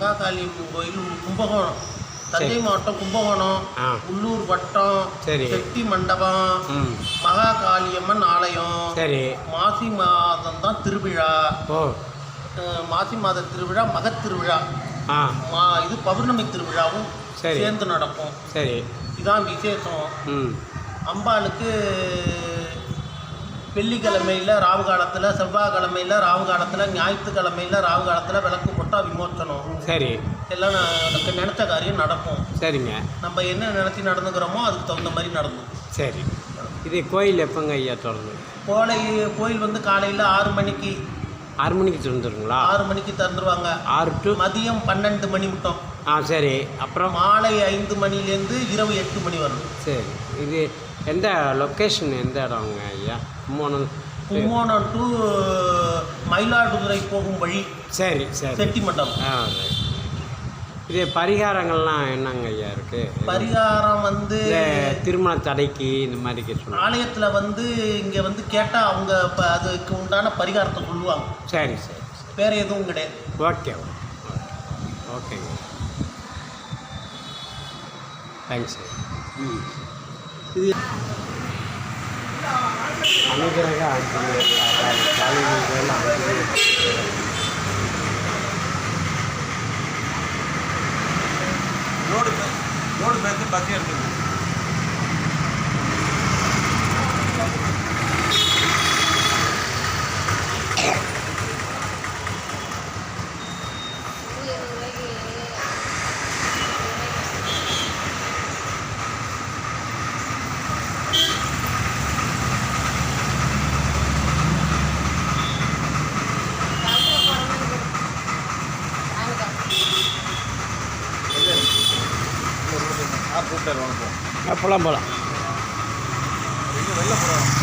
மகாகாளியம்மன் கோயில் கும்பகோணம். தஞ்சை மாவட்டம் கும்பகோணம். உள்ளூர் வட்டம். செட்டி மண்டபம். ம். மகாகாளியம்மன் ஆலயம். சரி. மாசி மாதம் தான் திருவிழா மாசி மாத திருவிழா மகத் திருவிழா. ஆ. மா இது பௌர்ணமி திருவிழாவும் சரி. சேர்ந்து நடக்கும். சரி. இதான் விசேஷம். அம்பாளுக்கு வெள்ளிக்கிழமையில் ராவு காலத்தில் செவ்வாய்க்கிழமையில் ராவு காலத்தில் ஞாயிற்றுக்கிழமையில் ராவு காலத்தில் விளக்கு போட்டால் விமோச்சனம். சரி. எல்லாம் நமக்கு நினச்ச காரியம் நடக்கும். சரிங்க. நம்ம என்ன நினச்சி நடந்துக்கிறோமோ அதுக்கு தகுந்த மாதிரி நடக்கும். சரி. இது கோயில் எப்போங்க ஐயா திறந்து? கோலை கோயில் வந்து காலையில் ஆறு மணிக்கு. ஆறு மணிக்கு திறந்துருங்களா? ஆறு மணிக்கு திறந்துருவாங்க. ஆறு டு மதியம் பன்னெண்டு மணி மட்டும். ஆ சரி. அப்புறம்? மாலை ஐந்து மணிலேருந்து இரவு எட்டு மணி வரணும் சரி. இது எந்த லொக்கேஷன் எந்த இடங்க ஐயா? கும்போணம் கும்போணம் டு மயிலாடுதுறை போகும் வழி. சரி சரி. செட்டி மண்டபம் ஆ. இது பரிகாரங்கள்லாம் என்னங்க ஐயா இருக்குது பரிகாரம் வந்து திருமண தடைக்கு இந்த மாதிரி சொல்லுவாங்க ஆலயத்தில் வந்து இங்கே வந்து கேட்டால் அவங்க இப்போ அதுக்கு உண்டான பரிகாரத்தை சொல்லுவாங்க. சரி சரி வேற எதுவும் கிடையாது. ஓகே ஓகே ஓகேங்க. தேங்க்ஸ் ம். இது அனுகிரக ஆஞ்சநேயர் காளியம்மன் கோயில் ரோடு ரோடு பஸ் வாங்க போகலாம் போகலாம். வெளில போகிறோம்